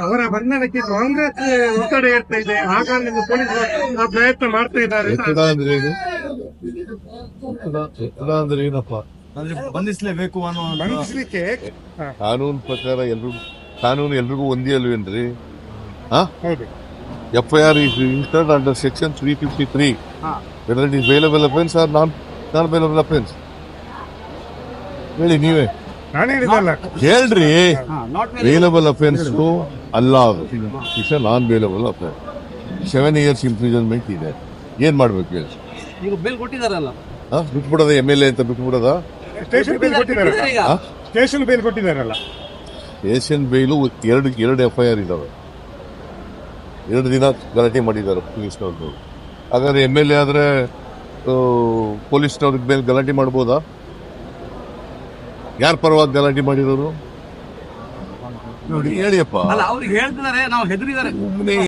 ಅವರ ಬಂಧನಕ್ಕೆ ಕಾಂಗ್ರೆಸ್ ಒತ್ತಡ ಇರ್ತಾ ಇದೆ. ಆ ಕಾರಣದಿಂದ ಪೊಲೀಸರು ಆ ಪ್ರಯತ್ನ ಮಾಡ್ತಾ ಇದ್ದಾರೆ. ಅಂದ್ರೆ ಏನಪ್ಪ? ಅಂದ್ರೆ ಬಂಧಿಸಲೇಬೇಕು ಅನ್ನೋ ಬಂಧಿಸ್ಲಿಕ್ಕೆ ಕಾನೂನು ಪ್ರಕಾರ ಎಲ್ರಿಗೂ ಕಾನೂನು ಎಲ್ರಿಗೂ ಒಂದೇ ಅಲ್ವೇನ್ರಿ ಹೌದು. F I R is inserted under section three fifty three ಹಾ. Whether it is bailable offence or non non bailable offence ಹೇಳಿ ನೀವೇ. ನಾನು ಹೇಳಿದಲ್ಲ ಹೇಳ್ರಿ. ನಾಟ್ ಬೇಲಬಲ್ ಅಫೆನ್ಸ್ ಅಲ್ಲ ಅದು it's non bailable offence seven years imprisonment ಇದೆ. ಏನ್ ಮಾಡ್ಬೇಕು ಹೇಳಿ? ಈಗ ಬೇಲ್ ಕೊಟ್ಟಿದಾರಲ್ಲ. ಹಾ ಬಿಟ್ಬಿಡೋದ ಎಂ ಎಲ್ ಎ ಅಂತ ಬಿಟ್ಬಿಡೋದ? ಸ್ಟೇಷನ್ ಬೇಲ್ ಕೊಟ್ಟಿದ್ದಾರೆ ಈಗ? ಸ್ಟೇಷನ್ ಬೇಲ್ ಕೊಟ್ಟಿದ್ದಾರಲ್ಲ ಏಷ್ಯನ್ ಬೇಲು ಎರಡು ಎರಡು ಎಫ್ ಐ ಆರ್ ಇದಾವೆ. ಎರಡು ದಿನ ಗಲಾಟೆ ಮಾಡಿದ್ದಾರೆ ಪೊಲೀಸ್ನವ್ರದ್ದು ಹಾಗಾದ್ರೆ ಎಂ ಎಲ್ ಎ ಆದ್ರೆ ಪೊಲೀಸ್ನವ್ರಿಗೆ ಮೇಲೆ ಗಲಾಟೆ ಮಾಡ್ಬೋದಾ? ಯಾರ ಪರವಾಗಿ ಗಲಾಟೆ ಮಾಡಿರೋರು ನೋಡಿ ಹೇಳಿಯಪ್ಪ. ಅಲ್ಲ ಅವ್ರಿಗೆ ಹೇಳ್ತಿದ್ದಾರೆ ನಾವು ಹೆದರಿದ್ದಾರೆ.